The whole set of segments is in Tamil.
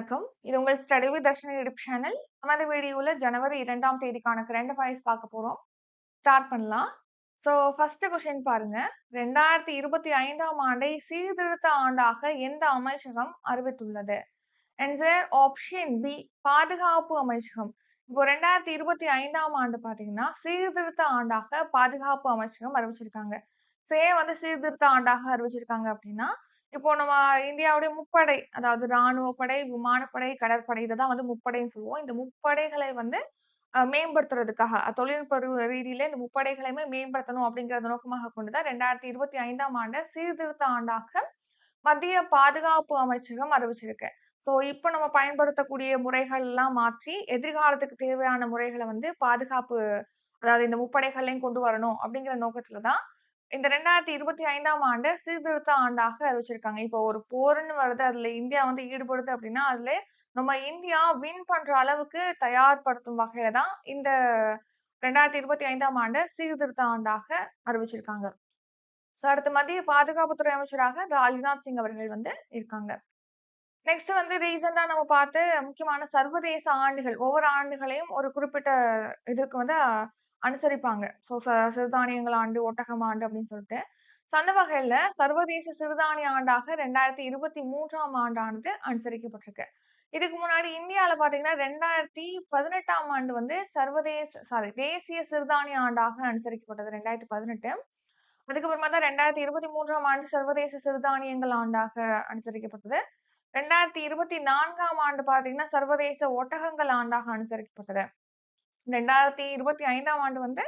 வணக்கம். இது உங்கள் study with Darshini YouTube channel. நமது வீடியோவில் ஜனவரி இரண்டாம் தேதிக்கான கரண்ட் அஃபேர்ஸ் பார்க்க போறோம். ஸ்டார்ட் பண்ணலாம். ஸோ ஃபர்ஸ்ட் கொஸ்டின் பாருங்க. 2025ஆம் ஆண்டை சீர்திருத்த ஆண்டாக எந்த அமைச்சகம் அறிவித்துள்ளது? ஆன்சர் ஆப்ஷன் பி பாதுகாப்பு அமைச்சகம். இப்போ 2025ஆம் ஆண்டு பார்த்தீங்கன்னா, சீர்திருத்த ஆண்டாக பாதுகாப்பு அமைச்சகம் அறிவிச்சிருக்காங்க. ஸோ ஏன் வந்து சீர்திருத்த ஆண்டாக அறிவிச்சிருக்காங்க அப்படின்னா, இப்போ நம்ம இந்தியாவுடைய முப்படை, அதாவது ராணுவப்படை, விமானப்படை, கடற்படை இதை தான் வந்து முப்படைன்னு சொல்லுவோம். இந்த முப்படைகளை வந்து மேம்படுத்துறதுக்காக, தொழில்நுட்ப ரீதியில இந்த முப்படைகளையுமே மேம்படுத்தணும் அப்படிங்கிறத நோக்கமாக கொண்டு தான் 2025ஆம் ஆண்ட சீர்திருத்த ஆண்டாக மத்திய பாதுகாப்பு அமைச்சகம் அறிவிச்சிருக்கு. ஸோ இப்ப நம்ம பயன்படுத்தக்கூடிய முறைகள் எல்லாம் மாற்றி, எதிர்காலத்துக்கு தேவையான முறைகளை வந்து பாதுகாப்பு அதாவது இந்த முப்படைகள்லயும் கொண்டு வரணும் அப்படிங்கிற நோக்கத்துல தான் இந்த ரெண்டாயிரத்தி இருபத்தி ஐந்தாம் ஆண்டு சீர்திருத்த ஆண்டாக அறிவிச்சிருக்காங்க. இப்போ ஒரு போர்ன்னு வருது, அதுல இந்தியா வந்து ஈடுபடுது அப்படின்னா, அதுல நம்ம இந்தியா வின் பண்ற அளவுக்கு தயார்படுத்தும் வகையில தான் இந்த 2025ஆம் ஆண்ட சீர்திருத்த ஆண்டாக அறிவிச்சிருக்காங்க. ஸோ அடுத்து மத்திய பாதுகாப்புத்துறை அமைச்சராக ராஜ்நாத் சிங் அவர்கள் வந்து இருக்காங்க. நெக்ஸ்ட் வந்து ரீசெண்டா நம்ம பார்த்து முக்கியமான சர்வதேச ஆண்டுகள், ஒவ்வொரு ஆண்டுகளையும் ஒரு குறிப்பிட்ட இதுக்கு வந்து அனுசரிப்பாங்க. ஸோ ச சிறுதானியங்கள் ஆண்டு, ஒட்டகம் ஆண்டு அப்படின்னு சொல்லிட்டு. ஸோ அந்த சர்வதேச சிறுதானிய ஆண்டாக 2023ஆம் ஆண்டானது அனுசரிக்கப்பட்டிருக்கு. இதுக்கு முன்னாடி இந்தியாவில் பார்த்தீங்கன்னா, 2018ஆம் ஆண்டு வந்து சர்வதேச சாரி தேசிய சிறுதானிய ஆண்டாக அனுசரிக்கப்பட்டது 2018. அதுக்கப்புறமா தான் 2023ஆம் ஆண்டு சர்வதேச சிறுதானியங்கள் ஆண்டாக அனுசரிக்கப்பட்டது. 2024ஆம் ஆண்டு பார்த்தீங்கன்னா, சர்வதேச ஒட்டகங்கள் ஆண்டாக அனுசரிக்கப்பட்டது. 2025ஆம் ஆண்டு வந்து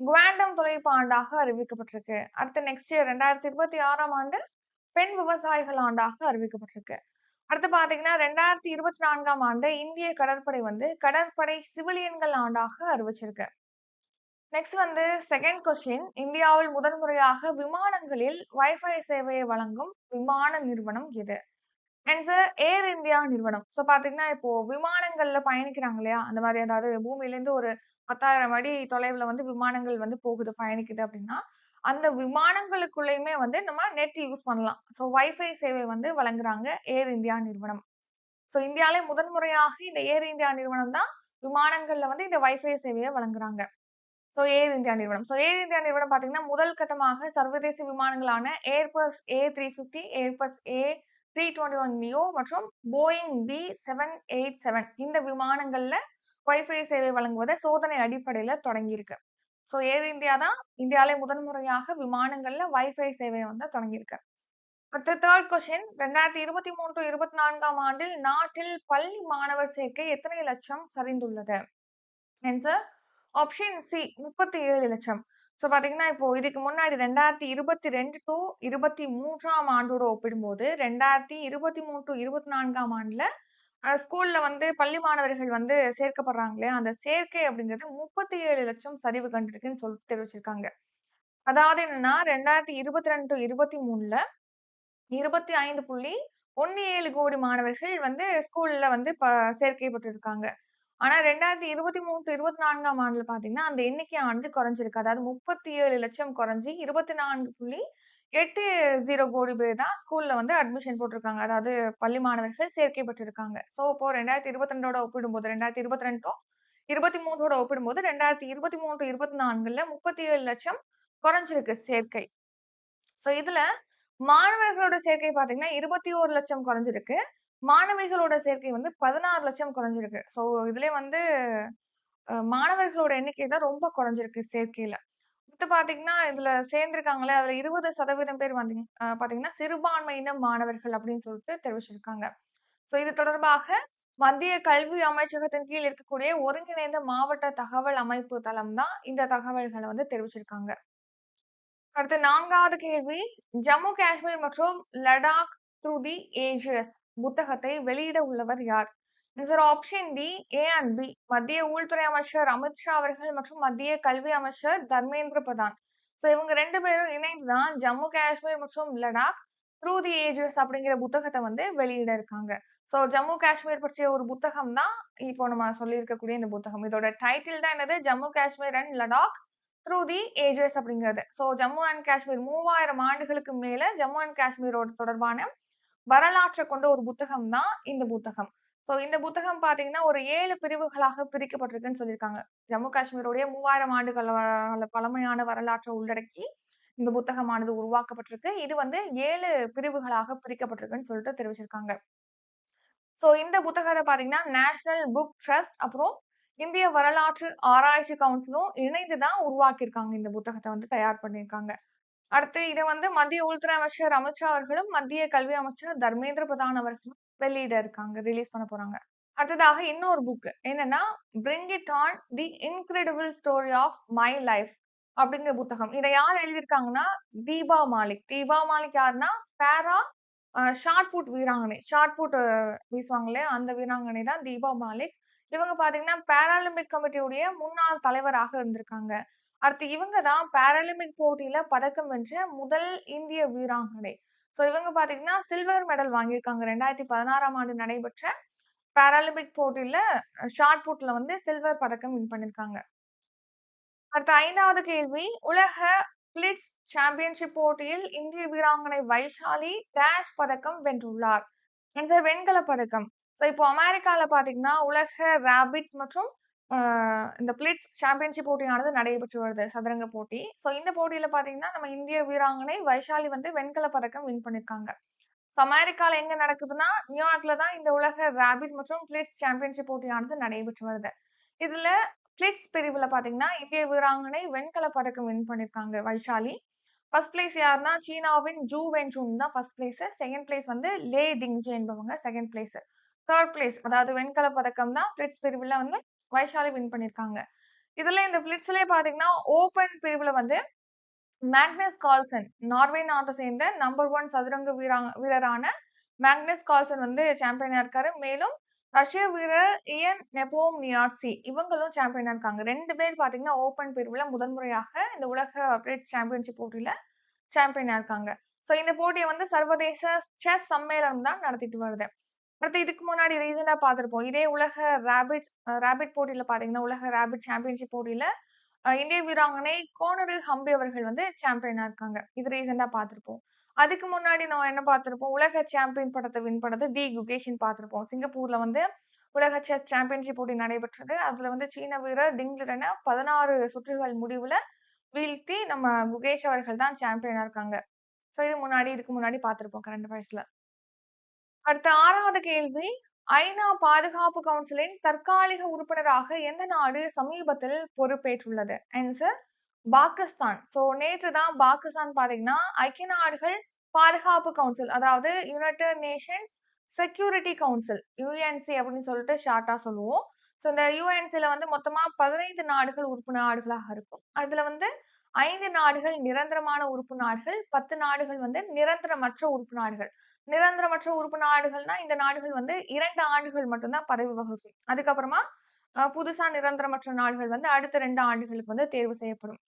குவாண்டம் தொலைப்பு ஆண்டாக அறிவிக்கப்பட்டிருக்கு. அடுத்து நெக்ஸ்ட் இயர் 2026ஆம் ஆண்டு பெண் விவசாயிகள் ஆண்டாக அறிவிக்கப்பட்டிருக்கு. அடுத்து பார்த்தீங்கன்னா, 2024ஆம் ஆண்டு இந்திய கடற்படை வந்து கடற்படை சிவிலியன்கள் ஆண்டாக அறிவிச்சிருக்கு. நெக்ஸ்ட் வந்து செகண்ட் கொஸ்டின் இந்தியாவில் முதன்முறையாக விமானங்களில் வைஃபை சேவையை வழங்கும் விமான நிறுவனம் எது? ஆன்சர் ஏர் இந்தியா நிறுவனம். ஸோ பார்த்தீங்கன்னா, இப்போ விமானங்கள்ல பயணிக்கிறாங்க இல்லையா? அந்த மாதிரி அதாவது பூமியிலேருந்து ஒரு 10,000 அடி தொலைவுல வந்து விமானங்கள் வந்து போகுது, பயணிக்குது அப்படின்னா, அந்த விமானங்களுக்குள்ளயுமே வந்து நம்ம நெட் யூஸ் பண்ணலாம். ஸோ வைஃபை சேவை வந்து வழங்குறாங்க ஏர் இந்தியா நிறுவனம். ஸோ இந்தியாவிலே முதன் முறையாக இந்த ஏர் இந்தியா நிறுவனம் தான் விமானங்கள்ல வந்து இந்த வைஃபை சேவையை வழங்குறாங்க. ஸோ ஏர் இந்தியா நிறுவனம். ஸோ ஏர் இந்தியா நிறுவனம் பார்த்தீங்கன்னா, முதல் கட்டமாக சர்வதேச விமானங்களான ஏர்பஸ் ஏ350, ஏர்பஸ் ஏ321 நியோ மற்றும் போயிங் பி787 இந்த விமானங்கள்ல வைஃபை சேவை வழங்குவதை சோதனை அடிப்படையில தொடங்கியிருக்கு. ஸோ ஏர் இந்தியா தான் இந்தியாவிலே முதன் முறையாக விமானங்கள்ல வைஃபை சேவைய வந்து தொடங்கியிருக்கு. அடுத்த தேர்ட் கொஸ்டின் 2023-24ஆம் ஆண்டில் நாட்டில் பள்ளி மாணவர் சேர்க்கை எத்தனை லட்சம் சரிந்துள்ளது? ஆன்சர் ஆப்ஷன் சி 37 லட்சம். ஸோ பார்த்தீங்கன்னா இப்போ இதுக்கு முன்னாடி ரெண்டாயிரத்தி இருபத்தி ரெண்டு டு இருபத்தி மூன்றாம் ஆண்டோட ஒப்பிடும்போது ரெண்டாயிரத்தி இருபத்தி மூணு டு இருபத்தி நான்காம் ஆண்டில் ஸ்கூலில் வந்து பள்ளி மாணவர்கள் வந்து சேர்க்கப்படுறாங்களே அந்த சேர்க்கை அப்படிங்கிறது முப்பத்தி ஏழு லட்சம் சரிவு கண்டிருக்குன்னு சொல்லிட்டு தெரிவிச்சிருக்காங்க. அதாவது என்னன்னா ரெண்டாயிரத்தி இருபத்தி ரெண்டு டு இருபத்தி மூணில் இருபத்தி ஐந்து புள்ளி ஒன்று ஏழு கோடி மாணவர்கள் வந்து ஸ்கூலில் வந்து சேர்க்கை பெற்றிருக்காங்க. ஆனா ரெண்டாயிரத்தி இருபத்தி மூணு டு இருபத்தி நான்காம் ஆண்டுல பாத்தீங்கன்னா அந்த எண்ணிக்கை ஆனது குறைஞ்சிருக்கு. அதாவது முப்பத்தி ஏழு லட்சம் குறைஞ்சி இருபத்தி நான்கு புள்ளி எட்டு ஜீரோ கோடி பேர் தான் ஸ்கூல்ல வந்து அட்மிஷன் போட்டிருக்காங்க. அதாவது பள்ளி மாணவர்கள் சேர்க்கை பெற்றிருக்காங்க. ஸோ இப்போ ரெண்டாயிரத்தி இருபத்தி ரெண்டோட ஒப்பிடும்போது ரெண்டாயிரத்தி இருபத்தி ரெண்டும் இருபத்தி மூன்றோட ஒப்பிடும்போது ரெண்டாயிரத்தி இருபத்தி மூணு டு இருபத்தி நான்குல முப்பத்தி ஏழு லட்சம் குறைஞ்சிருக்கு சேர்க்கை. ஸோ இதுல மாணவர்களோட சேர்க்கை பாத்தீங்கன்னா இருபத்தி ஓரு லட்சம் குறைஞ்சிருக்கு. மாணவிகளோட சேர்க்கை வந்து 16 லட்சம் குறைஞ்சிருக்கு. ஸோ இதுலேயே வந்து மாணவர்களோட எண்ணிக்கை தான் ரொம்ப குறைஞ்சிருக்கு சேர்க்கையில. அடுத்து பார்த்தீங்கன்னா, இதுல சேர்ந்திருக்காங்களே அதுல 20% பேர் வந்தீங்க பார்த்தீங்கன்னா, சிறுபான்மையின மாணவர்கள் அப்படின்னு சொல்லிட்டு தெரிவிச்சிருக்காங்க. ஸோ இது தொடர்பாக மத்திய கல்வி அமைச்சகத்தின் கீழ் இருக்கக்கூடிய ஒருங்கிணைந்த மாவட்ட தகவல் அமைப்பு தளம் தான் இந்த தகவல்களை வந்து தெரிவிச்சிருக்காங்க. அடுத்து நான்காவது கேள்வி ஜம்மு காஷ்மீர் மற்றும் லடாக் த்ரூ தி ஏஜஸ் புத்தகத்தை வெளியிட உள்ளவர் யார்? Answer option D A and B மத்திய உள்துறை அமைச்சர் அமித்ஷா அவர்கள் மற்றும் மத்திய கல்வி அமைச்சர் தர்மேந்திர பிரதான். ஸோ இவங்க ரெண்டு பேரும் இணைந்து தான் ஜம்மு காஷ்மீர் மற்றும் லடாக் த்ரூ தி ஏஜஸ் அப்படிங்கிற புத்தகத்தை வந்து வெளியிட இருக்காங்க. ஸோ ஜம்மு காஷ்மீர் பற்றிய ஒரு புத்தகம் தான் இப்போ நம்ம சொல்லியிருக்கக்கூடிய இந்த புத்தகம். இதோட டைட்டில் தான் என்னது? Jammu Kashmir and Ladakh through the ages அப்படிங்கிறது. ஸோ ஜம்மு அண்ட் காஷ்மீர் 3000 ஆண்டுகளுக்கு மேலே ஜம்மு அண்ட் காஷ்மீரோட தொடர்பான வரலாற்றை கொண்ட ஒரு புத்தகம் தான் இந்த புத்தகம். ஸோ இந்த புத்தகம் பார்த்தீங்கன்னா, ஒரு ஏழு பிரிவுகளாக பிரிக்கப்பட்டிருக்குன்னு சொல்லியிருக்காங்க. ஜம்மு காஷ்மீருடைய 3000 ஆண்டுகள் பழமையான வரலாற்றை உள்ளடக்கி இந்த புத்தகமானது உருவாக்கப்பட்டிருக்கு. இது வந்து ஏழு பிரிவுகளாக பிரிக்கப்பட்டிருக்குன்னு சொல்லிட்டு தெரிவிச்சிருக்காங்க. ஸோ இந்த புத்தகத்தை பார்த்தீங்கன்னா, நேஷனல் புக் ட்ரஸ்ட் அப்புறம் இந்திய வரலாற்று ஆராய்ச்சி கவுன்சிலும் இணைந்து தான் உருவாக்கியிருக்காங்க. இந்த புத்தகத்தை வந்து தயார் பண்ணியிருக்காங்க. அடுத்து இதை வந்து மத்திய உள்துறை அமைச்சர் அமித்ஷா அவர்களும், மத்திய கல்வி அமைச்சர் தர்மேந்திர பிரதான் அவர்களும் வெளியிட இருக்காங்க. ரிலீஸ் பண்ண போறாங்க. அடுத்ததாக இன்னொரு புக் என்னன்னா, bring it on the incredible story of my life அப்படிங்கிற புத்தகம். இதை யார் எழுதியிருக்காங்கன்னா, தீபா மாலிக். தீபா மாலிக் யாருன்னா, பேரா ஷார்ட் புட் வீராங்கனை. ஷார்ட் புட் வீசுவாங்க இல்லையா? அந்த வீராங்கனை தான் தீபா மாலிக். இவங்க பாத்தீங்கன்னா பேராலிம்பிக் கமிட்டியுடைய முன்னாள் தலைவராக இருந்திருக்காங்க. அடுத்து இவங்க தான் பேராலிம்பிக் போட்டியில பதக்கம் வென்ற முதல் இந்திய வீராங்கனை. ஸோ இவங்க பார்த்தீங்கன்னா, சில்வர் மெடல் வாங்கியிருக்காங்க. 2016ஆம் ஆண்டு நடைபெற்ற பேராலிம்பிக் போட்டியில ஷார்ட் புட்ல வந்து சில்வர் பதக்கம் வின் பண்ணியிருக்காங்க. அடுத்த ஐந்தாவது கேள்வி, உலக பிளிட்ஸ் சாம்பியன்ஷிப் போட்டியில் இந்திய வீராங்கனை வைஷாலி டேஷ் பதக்கம் வென்றுள்ளார். ஆன்சர் வெண்கல பதக்கம். ஸோ இப்போ அமெரிக்கால பார்த்தீங்கன்னா, உலக ராபிட்ஸ் மற்றும் இந்த பிளிட்ஸ் சாம்பியன்ஷிப் போட்டியானது நடைபெற்று வருது. சதுரங்க போட்டி. ஸோ இந்த போட்டியில் பார்த்தீங்கன்னா, நம்ம இந்திய வீராங்கனை வைஷாலி வந்து வெண்கல பதக்கம் வின் பண்ணியிருக்காங்க. ஸோ அமெரிக்கால எங்க நடக்குதுன்னா, நியூயார்க்ல தான் இந்த உலக ராபிட் மற்றும் பிளிட்ஸ் சாம்பியன்ஷிப் போட்டியானது நடைபெற்று வருது. இதுல பிளிட்ஸ் பிரிவுல பார்த்தீங்கன்னா, இந்திய வீராங்கனை வெண்கல பதக்கம் வின் பண்ணியிருக்காங்க வைஷாலி. ஃபர்ஸ்ட் பிளேஸ் யாருன்னா, சீனாவின் ஜூ வென்சூன் தான் ஃபர்ஸ்ட் பிளேஸ். செகண்ட் பிளேஸ் வந்து லே டிங்ஜே என்பவங்க செகண்ட் பிளேஸ். தேர்ட் பிளேஸ் அதாவது வெண்கலப் பதக்கம் தான் பிளிட்ஸ் பிரிவுல வந்து வைஷாலி வின் பண்ணியிருக்காங்க. இதுல இந்த பிளிட்ஸ்லயே பார்த்தீங்கன்னா, ஓப்பன் பிரிவுல வந்து மேக்னஸ் கால்சன் நார்வே நாட்டை சேர்ந்த நம்பர் ஒன் சதுரங்க வீராங் வீரரான மேக்னஸ் கால்சன் வந்து சாம்பியனா இருக்காரு. மேலும் ரஷ்ய வீரர் இயன் நெப்போம் நியாட்சி இவங்களும் சாம்பியனா இருக்காங்க. ரெண்டு பேர் பார்த்தீங்கன்னா, ஓப்பன் பிரிவுல முதன்முறையாக இந்த உலக அப்டேட்ஸ் சாம்பியன்ஷிப் போட்டியில சாம்பியனா இருக்காங்க. ஸோ இந்த போட்டியை வந்து சர்வதேச செஸ் சம்மேளனம் தான் நடத்திட்டு வருது. அடுத்து இதுக்கு முன்னாடி ரீசெண்டாக பார்த்துருப்போம் இதே உலக ரேபிட் ரேபிட் போட்டியில் பார்த்தீங்கன்னா, உலக ரேபிட் சாம்பியன்ஷிப் போட்டியில் இந்திய வீராங்கனை கோனரு ஹம்பி அவர்கள் வந்து சாம்பியனாக இருக்காங்க. இது ரீசெண்டாக பார்த்துருப்போம் அதுக்கு முன்னாடி நம்ம என்ன பார்த்துருப்போம் உலக சாம்பியன் படத்தை வின் பண்ணது டி குகேஷன் பார்த்துருப்போம் சிங்கப்பூரில் வந்து உலக செஸ் சாம்பியன்ஷிப் போட்டி நடைபெற்றது. அதில் வந்து சீன வீரர் டிங்லரனை பதினாறு சுற்றுகள் முடிவில் வீழ்த்தி நம்ம குகேஷ் அவர்கள் தான் சாம்பியனாக இருக்காங்க. ஸோ இது முன்னாடி இதுக்கு முன்னாடி பார்த்துருப்போம் கரண்ட் வயசில் அடுத்த ஆறாவது கேள்வி, ஐநா பாதுகாப்பு கவுன்சிலின் தற்காலிக உறுப்பினராக எந்த நாடு சமீபத்தில் பொறுப்பேற்றுள்ளது? ஆன்சர் பாகிஸ்தான். ஸோ நேற்று தான் பாகிஸ்தான் பார்த்தீங்கன்னா, ஐக்கிய நாடுகள் பாதுகாப்பு கவுன்சில் அதாவது United Nations Security Council UNC அப்படின்னு சொல்லிட்டு ஷார்ட்டாக சொல்லுவோம். ஸோ இந்த யூஎன்சியில் வந்து மொத்தமாக பதினைந்து நாடுகள் உறுப்பு நாடுகளாக இருக்கும். அதில் வந்து ஐந்து நாடுகள் நிரந்தரமான உறுப்பு நாடுகள், 10 நாடுகள் வந்து நிரந்தரமற்ற உறுப்பு நாடுகள். நிரந்தரமற்ற உறுப்பு நாடுகள்னா, இந்த நாடுகள் வந்து இரண்டு ஆண்டுகள் மட்டும்தான் பதவி வகுக்கும் அதுக்கப்புறமா புதுசா நிரந்தரமற்ற நாடுகள் வந்து அடுத்த ரெண்டு ஆண்டுகளுக்கு வந்து தேர்வு செய்யப்படும்.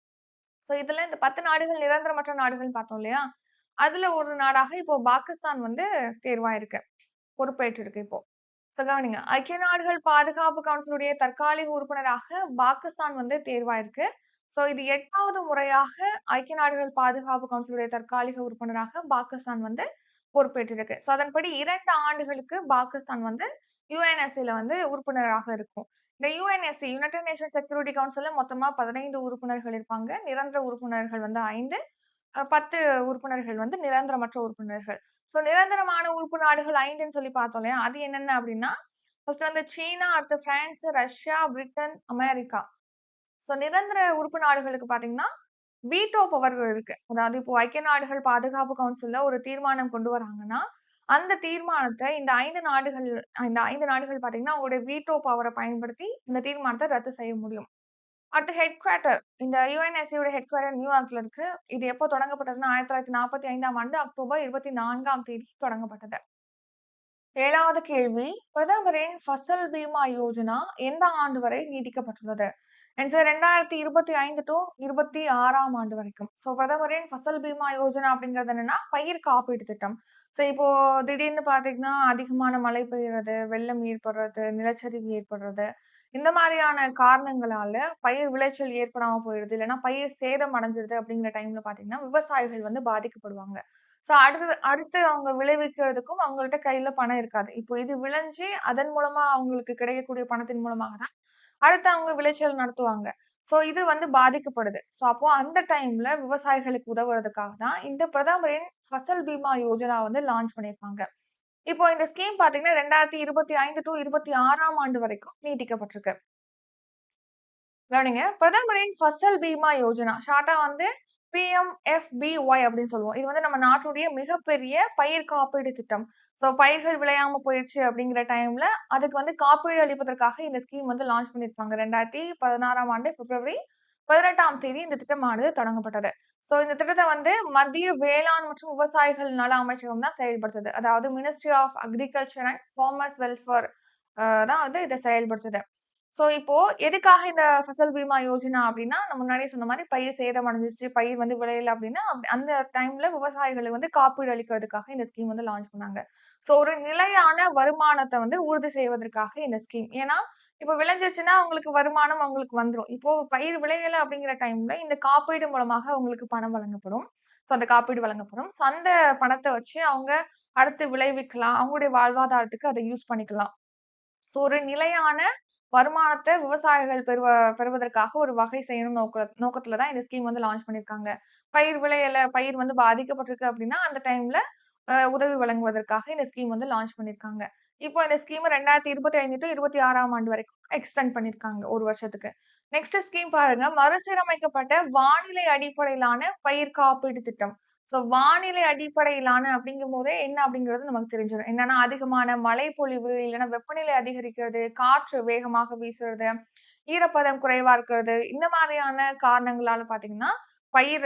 ஸோ இதுல இந்த 10 நாடுகள் நிரந்தரமற்ற நாடுகள் பார்த்தோம் இல்லையா? அதுல ஒரு நாடாக இப்போ பாகிஸ்தான் வந்து தேர்வாயிருக்கு. பொறுப்பேற்றிருக்கு இப்போ. கவனிங்க. ஐக்கிய நாடுகள் பாதுகாப்பு கவுன்சிலுடைய தற்காலிக உறுப்பினராக பாகிஸ்தான் வந்து தேர்வாயிருக்கு. ஸோ இது எட்டாவது முறையாக ஐக்கிய நாடுகள் பாதுகாப்பு கவுன்சிலுடைய தற்காலிக உறுப்பினராக பாகிஸ்தான் வந்து பொறுப்பேற்றிருக்கு. ஸோ அதன்படி இரண்டு ஆண்டுகளுக்கு பாகிஸ்தான் வந்து யுஎன்எஸ்சியில் வந்து உறுப்பினராக இருக்கும். இந்த யுஎன்எஸ்சி யுனைடெட் நேஷன் செக்யூரிட்டி கவுன்சிலில் மொத்தமாக பதினைந்து உறுப்பினர்கள் இருப்பாங்க. நிரந்தர உறுப்பினர்கள் வந்து ஐந்து பத்து உறுப்பினர்கள் வந்து நிரந்தரமற்ற உறுப்பினர்கள். ஸோ நிரந்தரமான உறுப்பு நாடுகள் ஐந்துன்னு சொல்லி பார்த்தோம் இல்லையா? அது என்னென்ன அப்படின்னா, ஃபர்ஸ்ட் வந்து சீனா, அடுத்து France, Russia, Britain, America. So நிரந்தர உறுப்பு நாடுகளுக்கு பார்த்தீங்கன்னா, வீட்டோ பவர் இருக்கு. அதாவது இப்போ ஐக்கிய நாடுகள் பாதுகாப்பு கவுன்சில்ல ஒரு தீர்மானம் கொண்டு வராங்கன்னா, அந்த தீர்மானத்தை இந்த ஐந்து நாடுகள் இந்த ஐந்து நாடுகள் பார்த்தீங்கன்னா, அவங்களுடைய வீட்டோ பவரை பயன்படுத்தி இந்த தீர்மானத்தை ரத்து செய்ய முடியும். அடுத்து ஹெட் குவார்ட்டர் இந்த யுஎன்எஸ்சியோட ஹெட் குவார்ட்டர் நியூயார்க்ல இருக்கு. இது எப்போ தொடங்கப்பட்டதுன்னா, 1945ஆம் ஆண்டு அக்டோபர் 24ஆம் தேதி தொடங்கப்பட்டது. ஏழாவது கேள்வி, பிரதமரின் ஃபசல் பீமா யோஜனா எந்த ஆண்டு வரை நீட்டிக்கப்பட்டுள்ளது? சார் ரெண்டாயிரத்தி இருபத்தி ஐந்து டு இருபத்தி ஆறாம் ஆண்டு வரைக்கும். ஸோ பிரதமரின் ஃபசல் பீமா யோஜனா அப்படிங்கிறது என்னன்னா, பயிர் காப்பீட்டு திட்டம். ஸோ இப்போ திடீர்னு பார்த்தீங்கன்னா, அதிகமான மழை பெய்யறது, வெள்ளம் ஏற்படுறது, நிலச்சரிவு ஏற்படுறது, இந்த மாதிரியான காரணங்களால பயிர் விளைச்சல் ஏற்படாமல் போயிடுது. இல்லைன்னா பயிர் சேதம் அடைஞ்சிருது அப்படிங்கிற டைம்ல பார்த்தீங்கன்னா, விவசாயிகள் வந்து பாதிக்கப்படுவாங்க. ஸோ அடுத்தது அடுத்து அவங்க விளைவிக்கிறதுக்கும் அவங்கள்ட்ட கையில பணம் இருக்காது. இப்போ இது விளைஞ்சு அதன் மூலமா அவங்களுக்கு கிடைக்கக்கூடிய பணத்தின் மூலமாக தான் அடுத்து அவங்க விளைச்சல் நடத்துவாங்க. ஸோ இது வந்து பாதிக்கப்படுது. ஸோ அப்போ அந்த டைம்ல விவசாயிகளுக்கு உதவுறதுக்காக தான் இந்த பிரதமரின் ஃபசல் பீமா யோஜனா வந்து லான்ச் பண்ணியிருக்காங்க. இப்போ இந்த ஸ்கீம் பார்த்தீங்கன்னா 2025 டூ 26ஆம் ஆண்டு வரைக்கும் நீட்டிக்கப்பட்டிருக்கு. கவனிங்க. பிரதமரின் ஃபசல் பீமா யோஜனா ஷார்ட்டா வந்து பிஎம்எஃபிஒய் அப்படின்னு சொல்லுவோம். இது வந்து நம்ம நாட்டுடைய மிகப்பெரிய பயிர் காப்பீடு திட்டம். ஸோ பயிர்கள் விளையாம போயிடுச்சு அப்படிங்கிற டைம்ல அதுக்கு வந்து காப்பீடு அளிப்பதற்காக இந்த ஸ்கீம் வந்து லான்ச் பண்ணியிருப்பாங்க. 2016ஆம் ஆண்டு பிப்ரவரி 18ஆம் தேதி இந்த திட்டமானது தொடங்கப்பட்டது. ஸோ இந்த திட்டத்தை வந்து மத்திய வேளாண் மற்றும் விவசாயிகள் நல அமைச்சகம் தான் செயல்படுத்துது. அதாவது ministry of agriculture and farmers welfare தான் வந்து இதை செயல்படுத்துது. ஸோ இப்போ எதுக்காக இந்த ஃபசல் பீமா யோஜனா அப்படின்னா, நம்ம முன்னாடியே சொன்ன மாதிரி பயிர் சேதம் அடைஞ்சிச்சு பயிர் வந்து விளையல அப்படின்னா, அந்த டைம்ல விவசாயிகளுக்கு வந்து காப்பீடு அளிக்கிறதுக்காக இந்த ஸ்கீம் வந்து லான்ச் பண்ணாங்க. ஸோ ஒரு நிலையான வருமானத்தை வந்து உறுதி செய்வதற்காக இந்த ஸ்கீம். ஏன்னா, இப்போ விளைஞ்சிருச்சுன்னா அவங்களுக்கு வருமானம் அவங்களுக்கு வந்துடும் இப்போ பயிர் விளையல அப்படிங்கிற டைம்ல இந்த காப்பீடு மூலமாக அவங்களுக்கு பணம் வழங்கப்படும். ஸோ அந்த காப்பீடு வழங்கப்படும். ஸோ அந்த பணத்தை வச்சு அவங்க அடுத்து விளைவிக்கலாம். அவங்களுடைய வாழ்வாதாரத்துக்கு அதை யூஸ் பண்ணிக்கலாம். ஸோ ஒரு நிலையான வருமானத்தை விவசாயிகள் பெறுவ பெறுவதற்காக ஒரு வகை செய்யணும் நோக்க நோக்கத்துல தான் இந்த ஸ்கீம் வந்து லான்ச் பண்ணியிருக்காங்க. பயிர் விளையல, பயிர் வந்து பாதிக்கப்பட்டிருக்கு அப்படின்னா, அந்த டைம்ல உதவி வழங்குவதற்காக இந்த ஸ்கீம் வந்து லான்ச் பண்ணியிருக்காங்க. இப்போ இந்த ஸ்கீமை ரெண்டாயிரத்தி இருபத்தி ஐந்து டு இருபத்தி ஆறாம் ஆண்டு வரைக்கும் எக்ஸ்டெண்ட் பண்ணியிருக்காங்க ஒரு வருஷத்துக்கு. நெக்ஸ்ட் ஸ்கீம் பாருங்க. மறுசீரமைக்கப்பட்ட வானிலை அடிப்படையிலான பயிர் காப்பீடு திட்டம். ஸோ வானிலை அடிப்படையிலான அப்படிங்கும்போதே என்ன அப்படிங்கிறது நமக்கு தெரிஞ்சிடும் என்னன்னா அதிகமான மழைப்பொழிவு, இல்லைன்னா வெப்பநிலை அதிகரிக்கிறது, காற்று வேகமாக வீசுறது, ஈரப்பதம் குறைவா இருக்கிறது, இந்த மாதிரியான காரணங்களால பார்த்தீங்கன்னா, பயிர்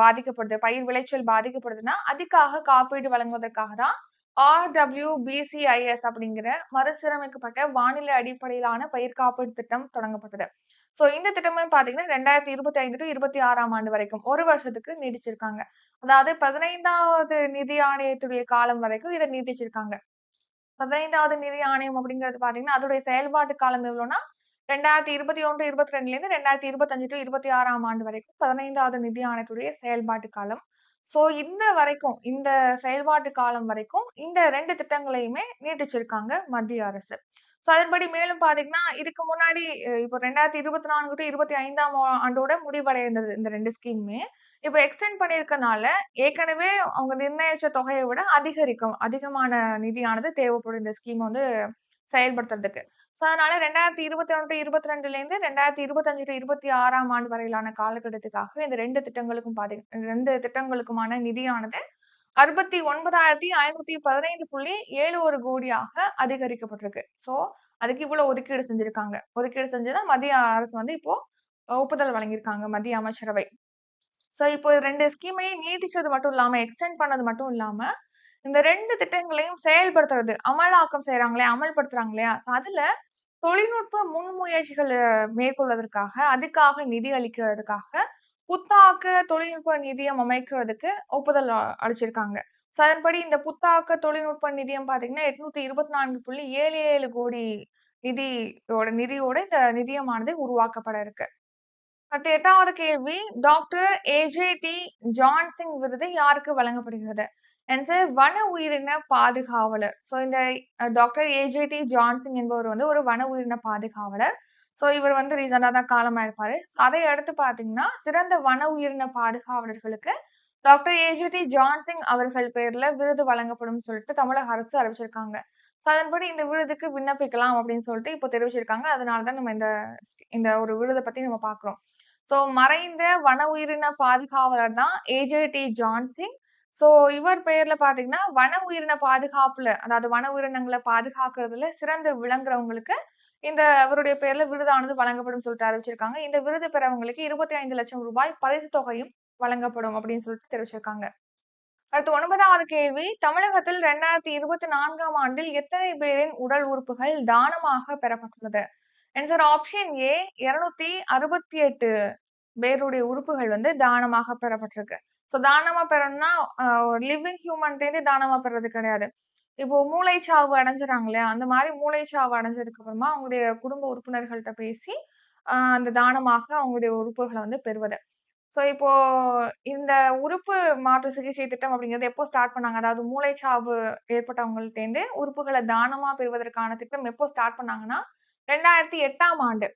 பாதிக்கப்படுது. பயிர் விளைச்சல் பாதிக்கப்படுதுன்னா, அதுக்காக காப்பீடு வழங்குவதற்காக தான் ஆர்டபிள்யூபிசிஐஎஸ் அப்படிங்கிற மறுசீரமைக்கப்பட்ட வானிலை அடிப்படையிலான பயிர் காப்பீடு திட்டம் தொடங்கப்பட்டது. ஸோ இந்த திட்டமும் பார்த்தீங்கன்னா ரெண்டாயிரத்து இருபத்தைந்து டு இருபத்தி ஆறாம் ஆண்டு வரைக்கும் ஒரு வருஷத்துக்கு நீடிச்சிருக்காங்க அதாவது 15வது நிதி ஆணையத்துடைய காலம் வரைக்கும் இதை நீட்டிச்சிருக்காங்க. 15வது நிதி ஆணையம் அப்படிங்கிறது பார்த்தீங்கன்னா, அதோடைய செயல்பாட்டு காலம் எவ்வளோன்னா ரெண்டாயிரத்தி இருபத்தி ஒன்று இருபத்தி ரெண்டுலேருந்து ரெண்டாயிரத்தி இருபத்தஞ்சு டு இருபத்தி ஆறாம் ஆண்டு வரைக்கும் 15வது நிதி ஆணையத்துடைய செயல்பாட்டு காலம். ஸோ இந்த வரைக்கும் இந்த செயல்பாட்டு காலம் வரைக்கும் இந்த ரெண்டு திட்டங்களையுமே நீட்டிச்சிருக்காங்க மத்திய அரசு. ஸோ அதன்படி மேலும் பார்த்தீங்கன்னா, இதுக்கு முன்னாடி அ இப்போ 2024 டூ 25ஆம் ஆண்டோட முடிவடைந்தது இந்த ரெண்டு ஸ்கீமுமே. இப்போ எக்ஸ்டெண்ட் பண்ணியிருக்கனால, ஏற்கனவே அவங்க நிர்ணயிச்ச தொகையை விட அதிகரிக்கும். அதிகமான நிதியானது தேவைப்படும் இந்த ஸ்கீம் வந்து செயல்படுத்துறதுக்கு. ஸோ அதனால 2021 டூ 22லேருந்து 2025 டூ 26ஆம் ஆண்டு வரையிலான காலகட்டத்துக்காக இந்த ரெண்டு திட்டங்களுக்கும் பாதி ரெண்டு திட்டங்களுக்குமான நிதியானது 69,515.71 கோடியாக அதிகரிக்கப்பட்டிருக்கு. ஸோ அதுக்கு இவ்வளோ ஒதுக்கீடு செஞ்சிருக்காங்க. ஒதுக்கீடு செஞ்சு மத்திய அரசு வந்து இப்போ ஒப்புதல் வழங்கியிருக்காங்க மத்திய அமைச்சரவை. ஸோ இப்போ ரெண்டு ஸ்கீமையும் நீட்டிச்சது மட்டும் இல்லாம, எக்ஸ்டெண்ட் பண்ணது மட்டும் இல்லாமல் இந்த ரெண்டு திட்டங்களையும் செயல்படுத்துறது, அமலாக்கம் செய்யறாங்களே அமல்படுத்துறாங்க இல்லையா? ஸோ அதுல தொழில்நுட்ப முன்முயற்சிகளை மேற்கொள்வதற்காக, அதுக்காக நிதி அளிக்கிறதுக்காக, புத்தாக்க தொழில்நுட்ப நிதியம் அமைக்கிறதுக்கு ஒப்புதல் அளிச்சிருக்காங்க. ஸோ அதன்படி இந்த புத்தாக்க தொழில்நுட்ப நிதியம் பார்த்தீங்கன்னா, 824.77 கோடி நிதியோட நிதியோட இந்த நிதியமானது உருவாக்கப்பட இருக்கு. அடுத்து எட்டாவது கேள்வி, டாக்டர் ஏஜே டி ஜான்சிங் விருது யாருக்கு வழங்கப்படுகிறது? ஆன்சர் வன உயிரின பாதுகாவலர். ஸோ இந்த டாக்டர் ஏ.ஜே.டி. ஜான்சிங் என்பவர் வந்து ஒரு வன உயிரின பாதுகாவலர். ஸோ இவர் வந்து ரீசெண்டாக தான் காலமாயிருப்பாரு. ஸோ அதை அடுத்து பார்த்தீங்கன்னா, சிறந்த வன உயிரின பாதுகாவலர்களுக்கு டாக்டர் ஏ.ஜே.டி. ஜான்சிங் அவர்கள் பேரில் விருது வழங்கப்படும்னு சொல்லிட்டு தமிழக அரசு அறிவிச்சிருக்காங்க. ஸோ அதன்படி இந்த விருதுக்கு விண்ணப்பிக்கலாம் அப்படின்னு சொல்லிட்டு இப்போ தெரிவிச்சிருக்காங்க. அதனால தான் நம்ம இந்த இந்த ஒரு விருதை பற்றி நம்ம பார்க்குறோம். ஸோ மறைந்த வன உயிரின பாதுகாவலர் தான் ஏ.ஜே.டி. ஜான்சிங். ஸோ இவர் பெயர்ல பார்த்தீங்கன்னா, வன உயிரின பாதுகாப்புல, அதாவது வன உயிரினங்களை பாதுகாக்கிறதுல சிறந்து விளங்குறவங்களுக்கு இந்த இவருடைய பேர்ல விருதானது வழங்கப்படும் சொல்லிட்டு அறிவிச்சிருக்காங்க. இந்த விருது பெறவங்களுக்கு இருபத்தி ஐந்து லட்சம் ரூபாய் பரிசு தொகையும் வழங்கப்படும் அப்படின்னு சொல்லிட்டு தெரிவிச்சிருக்காங்க. அடுத்து ஒன்பதாவது கேள்வி, தமிழகத்தில் 2024ஆம் ஆண்டில் எத்தனை பேரின் உடல் உறுப்புகள் தானமாக பெறப்பட்டுள்ளது? ஆன்சர் ஆப்ஷன் ஏ 268 பேருடைய உறுப்புகள் வந்து தானமாக பெறப்பட்டிருக்கு. ஸோ தானமா பெறணும்னா, ஒரு லிவிங் ஹியூமன்ட்டேருந்து தானமா பெறது கிடையாது. இப்போ மூளைச்சாவு அடைஞ்சுறாங்க இல்லையா? அந்த மாதிரி மூளைச்சாவு அடைஞ்சதுக்கு அப்புறமா அவங்களுடைய குடும்ப உறுப்பினர்கள்ட்ட பேசி, அந்த தானமாக அவங்களுடைய உறுப்புகளை வந்து பெறுவது. ஸோ இப்போ இந்த உறுப்பு மாற்று சிகிச்சை திட்டம் அப்படிங்கிறது எப்போ ஸ்டார்ட் பண்ணாங்க? அதாவது மூளைச்சாவு ஏற்பட்டவங்கள்ட்டேருந்து உறுப்புகளை தானமாக பெறுவதற்கான திட்டம் எப்போ ஸ்டார்ட் பண்ணாங்கன்னா, 2008ஆம் ஆண்டு.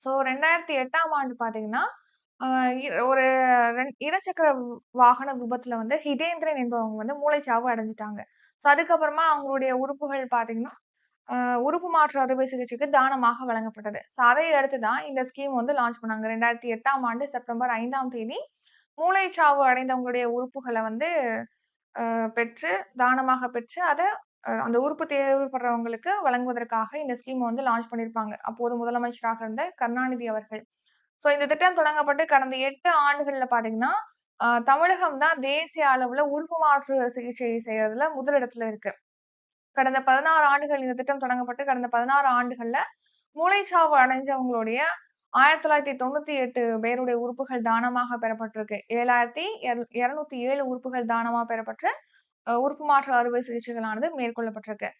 ஸோ 2008ஆம் ஆண்டு பார்த்தீங்கன்னா, இ ஒரு ரெண் இருசக்கர வாகன விபத்துல வந்து ஹிதேந்திரன் என்பவங்க வந்து மூளைச்சாவு அடைஞ்சுட்டாங்க. ஸோ அதுக்கப்புறமா அவங்களுடைய உறுப்புகள் பார்த்தீங்கன்னா, உறுப்பு மாற்று அறுவை சிகிச்சைக்கு தானமாக வழங்கப்பட்டது. ஸோ அதை அடுத்து தான் இந்த ஸ்கீம் வந்து லான்ச் பண்ணாங்க. 2008ஆம் ஆண்டு செப்டம்பர் ஐந்தாம் தேதி மூளைச்சாவு அடைந்தவங்களுடைய உறுப்புகளை வந்து பெற்று தானமாக பெற்று அதை அந்த உறுப்பு தேவைப்படுறவங்களுக்கு வழங்குவதற்காக இந்த ஸ்கீமை வந்து லான்ச் பண்ணியிருப்பாங்க. அப்போது முதலமைச்சராக இருந்த கருணாநிதி அவர்கள். ஸோ இந்த திட்டம் தொடங்கப்பட்டு கடந்த எட்டு ஆண்டுகள்ல பார்த்தீங்கன்னா, தமிழகம் தான் தேசிய அளவுல உறுப்பு மாற்று சிகிச்சை செய்யறதுல முதலிடத்துல இருக்கு. கடந்த 16 ஆண்டுகள் இந்த திட்டம் தொடங்கப்பட்டு கடந்த 16 ஆண்டுகள்ல மூளைச்சாவு அடைஞ்சவங்களுடைய 1998 பேருடைய உறுப்புகள் தானமாக பெறப்பட்டிருக்கு. 7207 உறுப்புகள் தானமாக பெறப்பட்டு, உறுப்பு மாற்று அறுவை சிகிச்சைகளானது மேற்கொள்ளப்பட்டிருக்கு.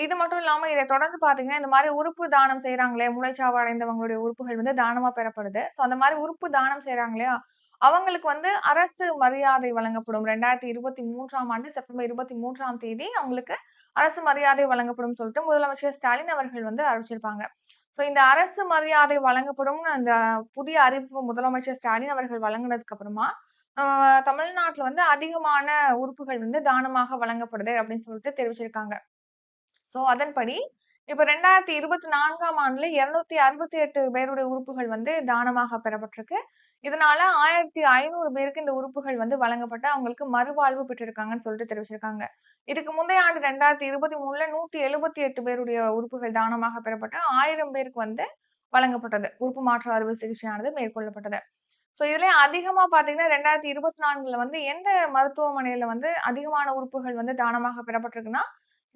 இது மட்டும் இல்லாம இதை தொடர்ந்து பாத்தீங்கன்னா இந்த மாதிரி உறுப்பு தானம் செய்றாங்களே, மூளைச்சாவு அடைந்தவங்களுடைய உறுப்புகள் வந்து தானமா பெறப்படுது. சோ அந்த மாதிரி உறுப்பு தானம் செய்யறாங்க இல்லையா? அவங்களுக்கு வந்து அரசு மரியாதை வழங்கப்படும். 2023ஆம் ஆண்டு செப்டம்பர் 23ஆம் தேதி அவங்களுக்கு அரசு மரியாதை வழங்கப்படும் சொல்லிட்டு முதலமைச்சர் ஸ்டாலின் அவர்கள் வந்து அறிவிச்சிருப்பாங்க. ஸோ இந்த அரசு மரியாதை வழங்கப்படும்னு அந்த புதிய அறிவிப்பு முதலமைச்சர் ஸ்டாலின் அவர்கள் வழங்குனதுக்கு அப்புறமா, அ தமிழ்நாட்டுல வந்து அதிகமான உறுப்புகள் வந்து தானமாக வழங்கப்படுது அப்படின்னு சொல்லிட்டு தெரிவிச்சிருக்காங்க. ஸோ அதன்படி இப்ப 2024ஆம் ஆண்டுல 268 பேருடைய உறுப்புகள் வந்து தானமாக பெறப்பட்டிருக்கு. இதனால 1500 பேருக்கு இந்த உறுப்புகள் வந்து வழங்கப்பட்டு அவங்களுக்கு மறுவாழ்வு பெற்றிருக்காங்கன்னு சொல்லிட்டு தெரிவிச்சிருக்காங்க. இதுக்கு முந்தைய ஆண்டு 2023ல 178 பேருடைய உறுப்புகள் தானமாக பெறப்பட்டு ஆயிரம் பேருக்கு வந்து வழங்கப்பட்டது. உறுப்பு மாற்று அறுவை சிகிச்சையானது மேற்கொள்ளப்பட்டது. ஸோ இதுலயும் அதிகமா பாத்தீங்கன்னா ரெண்டாயிரத்தி இருபத்தி நான்குல வந்து எந்த மருத்துவமனையில வந்து அதிகமான உறுப்புகள் வந்து தானமாக பெறப்பட்டிருக்குன்னா,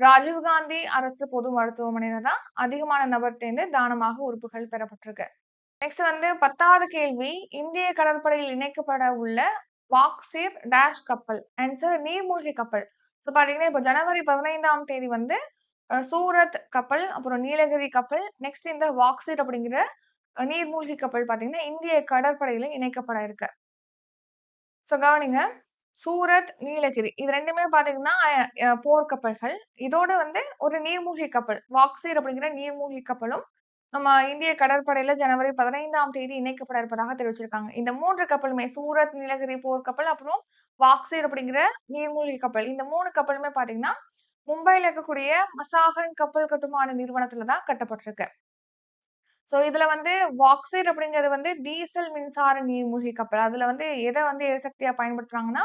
ராஜீவ்காந்தி அரசு பொது மருத்துவமனையில தான் அதிகமான நபர்ட்டேருந்து தானமாக உறுப்புகள் பெறப்பட்டிருக்கு. நெக்ஸ்ட் வந்து 10வது கேள்வி. இந்திய கடற்படையில் இணைக்கப்பட உள்ள வாக்ஸிர் டேஷ் கப்பல். ஆன்சர் நீர்மூழ்கி கப்பல். ஸோ பார்த்தீங்கன்னா, இப்போ ஜனவரி 15ஆம் தேதி வந்து சூரத் கப்பல், அப்புறம் நீலகிரி கப்பல், நெக்ஸ்ட் இந்த வாக்ஸிர் அப்படிங்கிற நீர்மூழ்கி கப்பல் பார்த்தீங்கன்னா, இந்திய கடற்படையில இணைக்கப்பட இருக்கு. ஸோ கவனிங்க. சூரத், நீலகிரி இது ரெண்டுமே பார்த்தீங்கன்னா, போர்க்கப்பல்கள். இதோட வந்து ஒரு நீர்மூழ்கி கப்பல். வாக்ஸிர் அப்படிங்கிற நீர்மூழ்கி கப்பலும் நம்ம இந்திய கடற்படையில ஜனவரி 15ஆம் தேதி இணைக்கப்பட இருப்பதாக தெரிவிச்சிருக்காங்க. இந்த மூன்று கப்பலுமே சூரத், நீலகிரி போர்க்கப்பல், அப்புறம் வாக்ஸிர் அப்படிங்கிற நீர்மூழ்கி கப்பல். இந்த மூணு கப்பலுமே பார்த்தீங்கன்னா, மும்பையில் இருக்கக்கூடிய மசாகன் கப்பல் கட்டுமான நிறுவனத்துல தான் கட்டப்பட்டிருக்கு. ஸோ இதுல வந்து வாக்ஸிர் அப்படிங்கிறது வந்து டீசல் மின்சார நீர்மூழ்கி கப்பல். அதுல வந்து எதை வந்து எரிசக்தியா பயன்படுத்துறாங்கன்னா,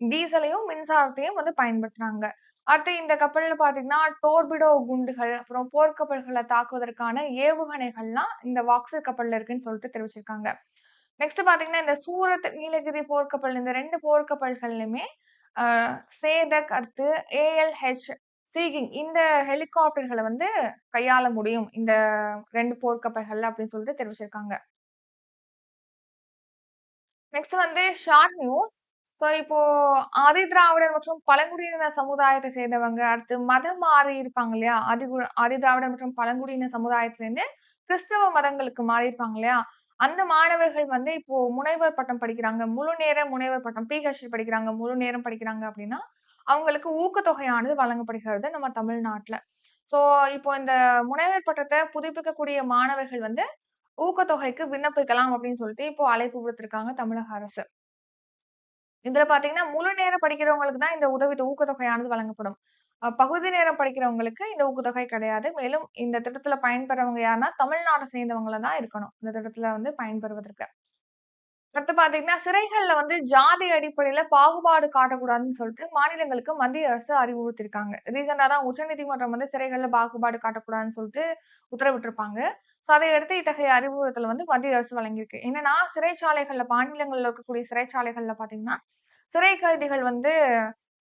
டீசலையும், மின்சாரத்தையும் வந்து பயன்படுத்துறாங்க. அடுத்து இந்த கப்பல்ல பார்த்தீங்கன்னா, டோர்பிடோ குண்டுகள், அப்புறம் போர்க்கப்பல்களை தாக்குவதற்கான ஏவுகணைகள்லாம் இந்த வாக்ஸு கப்பல்ல இருக்குன்னு சொல்லிட்டு தெரிவிச்சிருக்காங்க. நெக்ஸ்ட் பார்த்தீங்கன்னா, இந்த சூரத், நீலகிரி போர்க்கப்பல் இந்த ரெண்டு போர்க்கப்பல்கள்லையுமே சேதக் அடுத்து ஏஎல்ஹெச் சீகிங் இந்த ஹெலிகாப்டர்களை வந்து கையாள முடியும். இந்த ரெண்டு போர்க்கப்பல்கள் அப்படின்னு சொல்லிட்டு தெரிவிச்சிருக்காங்க. நெக்ஸ்ட் வந்து ஷார்ட் நியூஸ். ஸோ இப்போ ஆதிதிராவிடர் மற்றும் பழங்குடியின சமுதாயத்தை சேர்ந்தவங்க, அடுத்து மதம் மாறி இருப்பாங்க இல்லையா? ஆதிகு திராவிடர் மற்றும் பழங்குடியின சமுதாயத்திலேருந்து கிறிஸ்தவ மதங்களுக்கு மாறியிருப்பாங்க இல்லையா? அந்த மாணவர்கள் வந்து இப்போ முனைவர் பட்டம் படிக்கிறாங்க. முழு நேர முனைவர் பட்டம் பிஹெச்டி படிக்கிறாங்க, முழு நேரம் படிக்கிறாங்க அப்படின்னா, அவங்களுக்கு ஊக்கத்தொகையானது வழங்கப்படுகிறது நம்ம தமிழ்நாட்டில் ஸோ இப்போ இந்த முனைவர் பட்டத்தை புதுப்பிக்கக்கூடிய மாணவர்கள் வந்து ஊக்கத்தொகைக்கு விண்ணப்பிக்கலாம் அப்படின்னு சொல்லிட்டு இப்போ அழைப்பு விடுத்திருக்காங்க தமிழக அரசு. இதுல பார்த்தீங்கன்னா, முழு நேரம் படிக்கிறவங்களுக்கு தான் இந்த உதவி ஊக்கத்தொகையானது வழங்கப்படும். பகுதி நேரம் படிக்கிறவங்களுக்கு இந்த ஊக்கத்தொகை கிடையாது. மேலும் இந்த திட்டத்துல பயன்பெறவங்க யாருன்னா, தமிழ்நாட்ட சேர்ந்தவங்கள தான் இருக்கணும். இந்த திட்டத்துல வந்து பயன்பெறுவதற்கு. அடுத்து பார்த்தீங்கன்னா, சிறைகள்ல வந்து ஜாதி அடிப்படையில பாகுபாடு காட்டக்கூடாதுன்னு சொல்லிட்டு மாநிலங்களுக்கு மத்திய அரசு அறிவுறுத்திருக்காங்க ரீசெண்டா தான் உச்சநீதிமன்றம் வந்து சிறைகள்ல பாகுபாடு காட்டக்கூடாதுன்னு சொல்லிட்டு உத்தரவிட்டிருப்பாங்க. ஸோ அதை அடுத்து இத்தகைய அறிவுறுத்தல் வந்து மத்திய அரசு வழங்கியிருக்கு. என்னன்னா, சிறைச்சாலைகள்ல மாநிலங்கள்ல இருக்கக்கூடிய சிறைச்சாலைகள்ல பார்த்தீங்கன்னா, சிறை கைதிகள் வந்து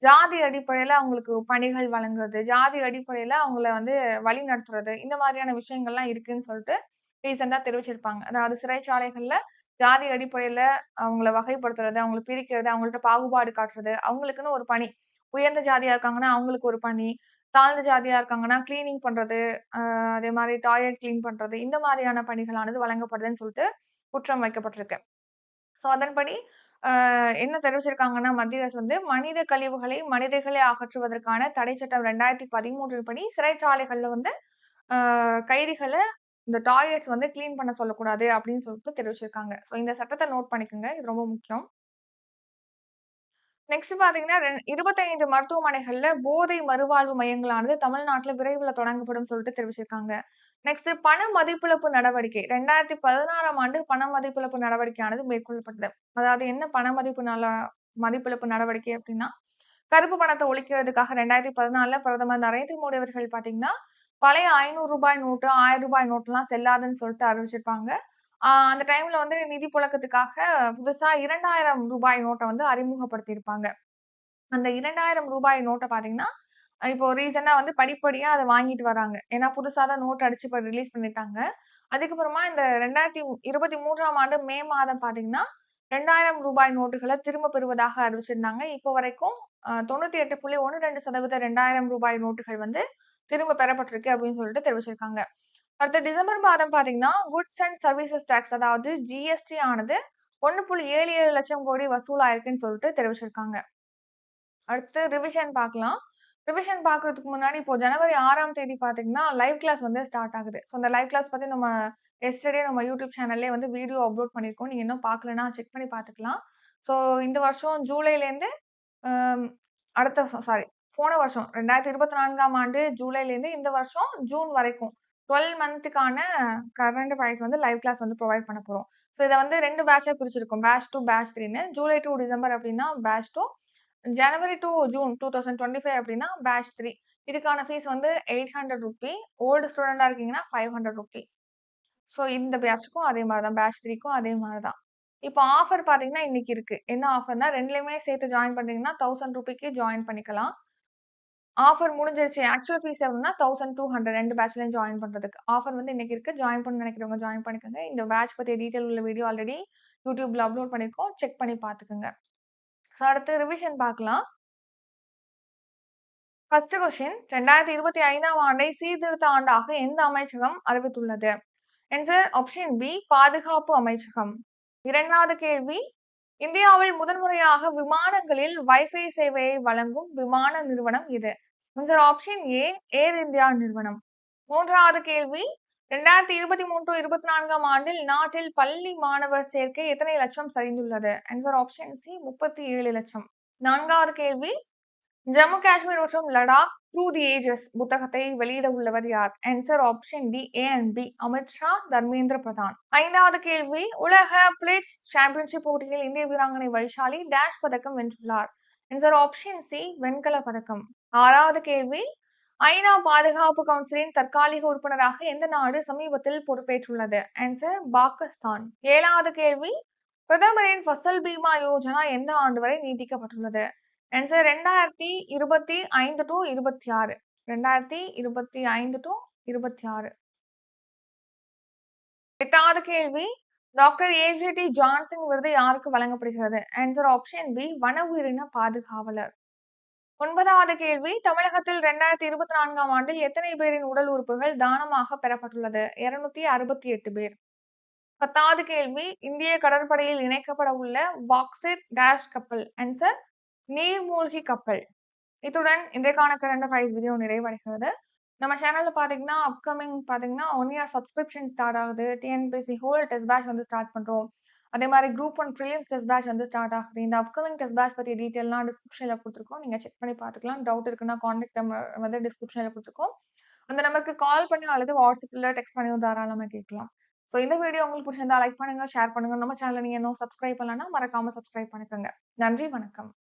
ஜாதி அடிப்படையில அவங்களுக்கு பணிகள் வழங்குறது, ஜாதி அடிப்படையில அவங்கள வந்து வழி நடத்துறது, இந்த மாதிரியான விஷயங்கள்லாம் இருக்குன்னு சொல்லிட்டு ரீசெண்டா தெரிவிச்சிருப்பாங்க. அதாவது சிறைச்சாலைகள்ல ஜாதி அடிப்படையில அவங்கள வகைப்படுத்துறது, அவங்கள பிரிக்கிறது, அவங்கள்ட்ட பாகுபாடு காட்டுறது, அவங்களுக்குன்னு ஒரு பணி. உயர்ந்த ஜாதியா இருக்காங்கன்னா, அவங்களுக்கு ஒரு பணி. தாழ்ந்த ஜாதியா இருக்காங்கன்னா, கிளீனிங் பண்றது, அதே மாதிரி டாய்லெட் கிளீன் பண்றது, இந்த மாதிரியான பணிகளானது வழங்கப்படுதுன்னு சொல்லிட்டு குற்றம் வைக்கப்பட்டிருக்கு. ஸோ அதன்படி என்ன தெரிவிச்சிருக்காங்கன்னா, மத்திய அரசு வந்து மனித கழிவுகளை மனிதர்களை அகற்றுவதற்கான தடை சட்டம் 2013 படி சிறைச்சாலைகள்ல வந்து கைதிகளை இந்த டாய்லெட்ஸ் வந்து கிளீன் பண்ண சொல்லக்கூடாது அப்படின்னு சொல்லிட்டு தெரிவிச்சிருக்காங்க. ஸோ இந்த சட்டத்தை நோட் பண்ணிக்கோங்க. இது ரொம்ப முக்கியம். நெக்ஸ்ட் பார்த்தீங்கன்னா, இருபத்தைந்து 25 மருத்துவமனைகள்ல போதை மறுவாழ்வு மையங்களானது தமிழ்நாட்டுல விரைவில் தொடங்கப்படும் சொல்லிட்டு தெரிவிச்சிருக்காங்க. நெக்ஸ்ட் பண மதிப்பிழப்பு நடவடிக்கை 2016ஆம் ஆண்டு பண மதிப்பிழப்பு நடவடிக்கையானது மேற்கொள்ளப்பட்டது. அதாவது என்ன பண மதிப்பு நல மதிப்பிழப்பு நடவடிக்கை அப்படின்னா, கருப்பு பணத்தை ஒழிக்கிறதுக்காக 2014ல பிரதமர் நரேந்திர மோடி அவர்கள் பார்த்தீங்கன்னா, பழைய ஐநூறு ரூபாய் நோட்டு, ஆயிரம் ரூபாய் நோட்டுலாம் செல்லாதுன்னு சொல்லிட்டு அறிவிச்சிருப்பாங்க. அந்த டைம்ல வந்து நிதி புழக்கத்துக்காக புதுசா இரண்டாயிரம் ரூபாய் நோட்டை வந்து அறிமுகப்படுத்தியிருப்பாங்க. அந்த இரண்டாயிரம் ரூபாய் நோட்டை பார்த்தீங்கன்னா, இப்போ ரீசெண்டா வந்து படிப்படியா அதை வாங்கிட்டு வராங்க. ஏன்னா புதுசா தான் நோட் அடிச்சு இப்ப ரிலீஸ் பண்ணிட்டாங்க. அதுக்கப்புறமா இந்த 2023ஆம் ஆண்டு மே மாதம் பார்த்தீங்கன்னா, ரெண்டாயிரம் ரூபாய் நோட்டுகளை திரும்ப பெறுவதாக அறிவிச்சிருந்தாங்க. இப்போ வரைக்கும் தொண்ணூத்தி எட்டு புள்ளி ஒன்னு ரெண்டு சதவீத ரெண்டாயிரம் ரூபாய் நோட்டுகள் வந்து திரும்ப பெறப்பட்டிருக்கு அப்படின்னு சொல்லிட்டு தெரிவிச்சிருக்காங்க. அடுத்த டிசம்பர் மாதம் பார்த்தீங்கன்னா, குட்ஸ் அண்ட் சர்வீசஸ் டாக்ஸ் அதாவது ஜிஎஸ்டி ஆனது 1.77 லட்சம் கோடி வசூலாயிருக்குன்னு சொல்லிட்டு தெரிவிச்சிருக்காங்க. அடுத்து ரிவிஷன் பார்க்கலாம். ரிவிஷன் பார்க்கறதுக்கு முன்னாடி இப்போ ஜனவரி ஆறாம் தேதி பார்த்தீங்கன்னா, லைவ் கிளாஸ் வந்து ஸ்டார்ட் ஆகுது. ஸோ அந்த லைவ் கிளாஸ் பத்தி நம்ம எஸ்டர்டே நம்ம யூடியூப் சேனல்லே வந்து வீடியோ அப்லோட் பண்ணியிருக்கோம். நீங்க இன்னும் பார்க்கலனா செக் பண்ணி பார்த்துக்கலாம். ஸோ இந்த வருஷம் ஜூலைலேருந்து அடுத்த சாரி போன வருஷம் 2024ஆம் ஆண்டு ஜூலைலேருந்து இந்த வருஷம் ஜூன் வரைக்கும் 12 மந்த்துக்கான கரண்ட் அஃபேர்ஸ் வந்து லைவ் கிளாஸ் வந்து ப்ரொவைட் பண்ண போகிறோம் ஸோ இதை வந்து ரெண்டு பேட்சாக பிரிச்சிருக்கோம். பேட்ச் டூ பேட்ச் த்ரீன்னு ஜூலை டூ டிசம்பர் அப்படின்னா batch two January to June 2025 அப்படின்னா பேட்ச் த்ரீ இதுக்கான ஃபீஸ் வந்து எயிட் ஹண்ட்ரட் ருபி ஓல்டு ஸ்டூடெண்டாக இருக்கீங்கன்னா ஃபைவ் ஹண்ட்ரட் ருபி ஸோ இந்த பேட்ச்க்கும் அதே மாதிரி தான். பேட்ச் த்ரீக்கும் அதே மாதிரி தான். இப்போ ஆஃபர் பார்த்தீங்கன்னா, இன்னைக்கு இருக்குது என்ன ஆஃபர்னா ரெண்டுலேயுமே சேர்த்து ஜாயின் பண்ணுறீங்கன்னா தௌசண்ட் ருபிக்கு ஜாயின் பண்ணிக்கலாம். ஆஃபர் முடிஞ்சிருச்சு. ஆக்சுவல் ஃபீஸ் எவ்வளவுன்னா 1200 2 பேட்ச்லயும் ஜாயின் பண்ணுறதுக்கு ஆஃபர் வந்து இன்னைக்கு இருக்குது ஜாயின் பண்ண நினைக்கிறவங்க ஜாயின் பண்ணிக்கோங்க. இந்த பேட்ச் பற்றிய டீட்டெயில் உள்ள வீடியோ ஆல்ரெடி யூடியூப்ல அப்லோட் பண்ணியிருக்கோம். செக் பண்ணி பார்த்துக்கோங்க. ஸோ அடுத்து ரிவிஷன் பார்க்கலாம். ஃபர்ஸ்ட் கொஸ்டின் 2025ஆம் ஆண்டை சீர்திருத்த ஆண்டாக எந்த அமைச்சகம் அறிவித்துள்ளது? ஆன்சர் ஆப்ஷன் பி பாதுகாப்பு அமைச்சகம். இரண்டாவது கேள்வி இந்தியாவில் முதன்முறையாக விமானங்களில் வைஃபை சேவையை வழங்கும் விமான நிறுவனம் இது answer option A Air India நிறுவனம். மூன்றாவது கேள்வி 2023-24ஆம் ஆண்டில் நாட்டில் பள்ளி மாணவர் சேர்க்கை எத்தனை லட்சம் சரிந்துள்ளது? ஆன்சர் ஆப்ஷன் சி 37 லட்சம். நான்காவது கேள்வி ஜம்மு காஷ்மீர் மற்றும் லடாக் த்ரூ தி ஏஜஸ் புத்தகத்தை வெளியிட உள்ளவர் யார்? Answer option D A and B Amit Shah Dharmendra Pradhan. ஐந்தாவது கேள்வி உலக பிளிட்ஸ் சாம்பியன்ஷிப் போட்டியில் இந்திய வீராங்கனை வைஷாலி டேஷ் பதக்கம் வென்றுள்ளார்? ஆன்சர் ஆப்ஷன் சி வெண்கல பதக்கம். ஆறாவது கேள்வி ஐநா பாதுகாப்பு கவுன்சிலின் தற்காலிக உறுப்பினராக எந்த நாடு சமீபத்தில் பொறுப்பேற்றுள்ளது? ஆன்சர் பாகிஸ்தான். ஏழாவது கேள்வி பிரதமரின் ஃபசல் பீமா யோஜனா எந்த ஆண்டு வரை நீட்டிக்கப்பட்டுள்ளது? அண்ட் சார் ரெண்டாயிரத்தி இருபத்தி ஐந்து டு இருபத்தி ஆறு. ரெண்டாயிரத்தி இருபத்தி ஐந்து டு இருபத்தி ஆறு. எட்டாவது கேள்வி. டாக்டர் ஏஜிடி ஜான்சன் விருது யாருக்கு வழங்கப்படுகிறது? ஆன்சர் ஆப்ஷன் பி வன உயிரின பாதுகாவலர். ஒன்பதாவது கேள்வி. தமிழகத்தில் ரெண்டாயிரத்தி இருபத்தி நான்காம் ஆண்டில் எத்தனை பேரின் உடல் உறுப்புகள் தானமாக பெறப்பட்டுள்ளது? இருநூத்தி அறுபத்தி எட்டு பேர். பத்தாவது கேள்வி. இந்திய கடற்படையில் இணைக்கப்பட உள்ள வாக்ஸிர் டேஷ் கப்பல் ஆன்சர் நீர்மூழ்கி கப்பல். இத்துடன் இன்றைக்கான கரண்ட் அஃபேர்ஸ் வீடியோ நிறைவடைகிறது. நம்ம சேனலில் பார்த்தீங்கன்னா, அப்கமிங் பார்த்தீங்கன்னா, ஒன் இயர் சப்ஸ்கிரிப்ஷன் ஸ்டார்ட் ஆகுது. டிஎன்பிஎஸ்சி ஹோல் டெஸ்ட் பேட்ச் வந்து ஸ்டார்ட் பண்ணுறோம் அதே மாதிரி group one prelims test batch வந்து ஸ்டார்ட் ஆகுது. இந்த அப்கமிங் டெஸ்ட் பேட்ச் பற்றிய டீட்டெயிலாம் டிஸ்கிரிப்ஷனில் கொடுத்துருக்கோம் நீங்கள் செக் பண்ணி பார்த்துக்கலாம். டவுட் இருக்குன்னா காண்டாக்ட் நம்பர் வந்து டிஸ்கிரிப்ஷனில் கொடுத்துருக்கோம் அந்த நம்பருக்கு கால் பண்ணியோ அல்லது வாட்ஸ்அப்பில் டெக்ஸ்ட் பண்ணியோ தாராளமாக கேட்கலாம். ஸோ இந்த வீடியோ உங்களுக்கு பிடிச்சிருந்தா லைக் பண்ணுங்க, ஷேர் பண்ணுங்க. நம்ம சேனலில் நீங்கள் இன்னும் சப்ஸ்கிரைப் பண்ணலன்னா மறக்காமல் சப்ஸ்கிரைப் பண்ணிக்கோங்க. நன்றி, வணக்கம்.